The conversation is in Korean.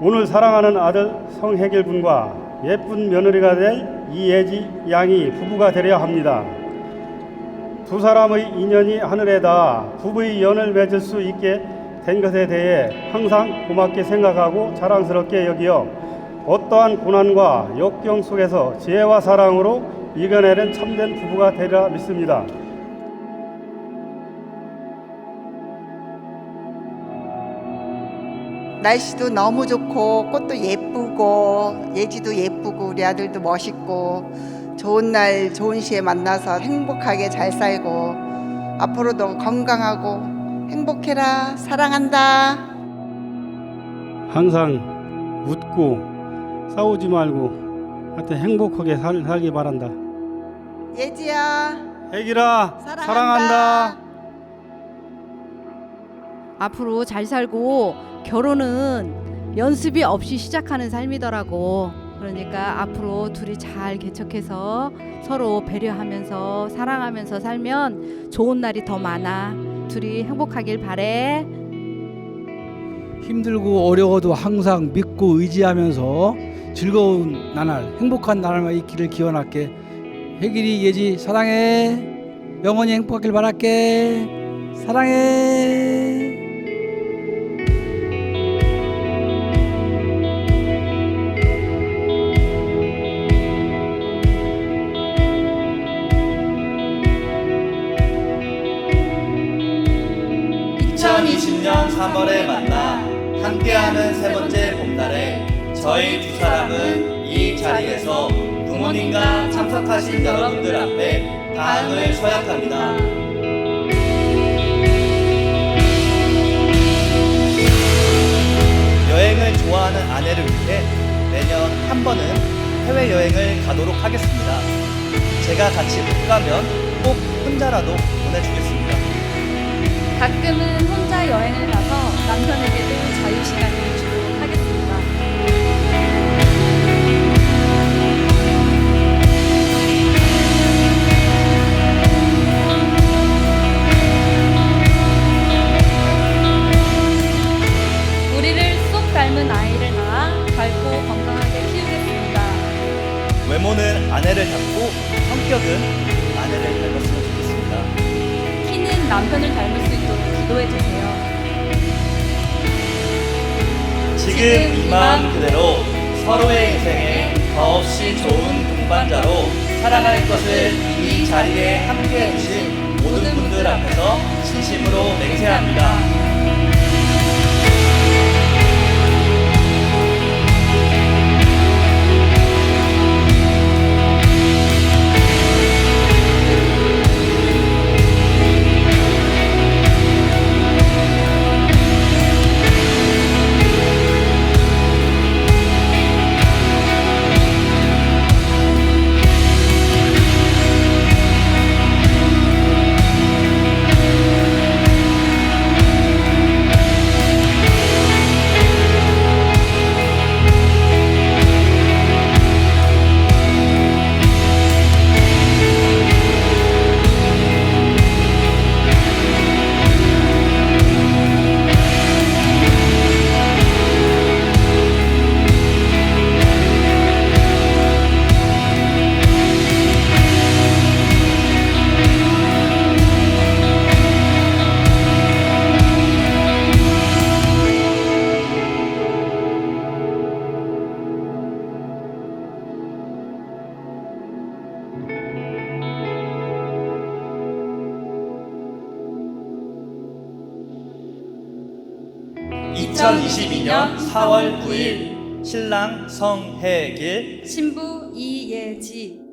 오늘 사랑하는 아들 성혜길 군과 예쁜 며느리가 될 이예지 양이 부부가 되려 합니다. 두 사람의 인연이 하늘에 닿아 부부의 연을 맺을 수 있게 된 것에 대해 항상 고맙게 생각하고 자랑스럽게 여기어 어떠한 고난과 역경 속에서 지혜와 사랑으로 이겨내는 참된 부부가 되리라 믿습니다. 날씨도 너무 좋고 꽃도 예쁘고 예지도 예쁘고 우리 아들도 멋있고 좋은 날 좋은 시에 만나서 행복하게 잘 살고 앞으로도 건강하고 행복해라 사랑한다 항상 웃고 싸우지 말고 하여튼 행복하게 살, 살기 바란다. 예지야 애기라 사랑한다. 사랑한다. 앞으로 잘 살고 결혼은 연습이 없이 시작하는 삶이더라고. 그러니까 앞으로 둘이 잘 개척해서 서로 배려하면서 사랑하면서 살면 좋은 날이 더 많아. 둘이 행복하길 바래. 힘들고 어려워도 항상 믿고 의지하면서 즐거운 나날, 행복한 나날만 있기를 기원할게. 해길이 예지 사랑해. 영원히 행복하길 바랄게. 사랑해. (2020년 3월에) 만나 함께하는 세 번째 봄날에 저희 두 사람은 이 자리에서 부모님과 참석하신 여러분들 앞에 다음을 서약합니다. 여행을 좋아하는 아내를 위해 매년 한 번은 해외여행을 가도록 하겠습니다. 제가 같이 못 가면 꼭 혼자라도 보내주겠습니다. 가끔은 혼자 여행을 가서 남편에게도 자유 시간을 주도록 하겠습니다. 우리를 쏙 닮은 아이를 낳아 밝고 건강하게 키우겠습니다. 외모는 아내를 닮고 성격은 아내를 닮았으면 좋겠습니다. 키는 남편을 닮을 수 기도해 주세요. 지금 이 마음 그대로 서로의 인생에 더없이 좋은 동반자로 살아갈 것을 이 자리에 함께 해주신 모든 분들 앞에서 진심으로 맹세합니다. (2022년 4월 9일) 신랑 성혜길. 신부 이예지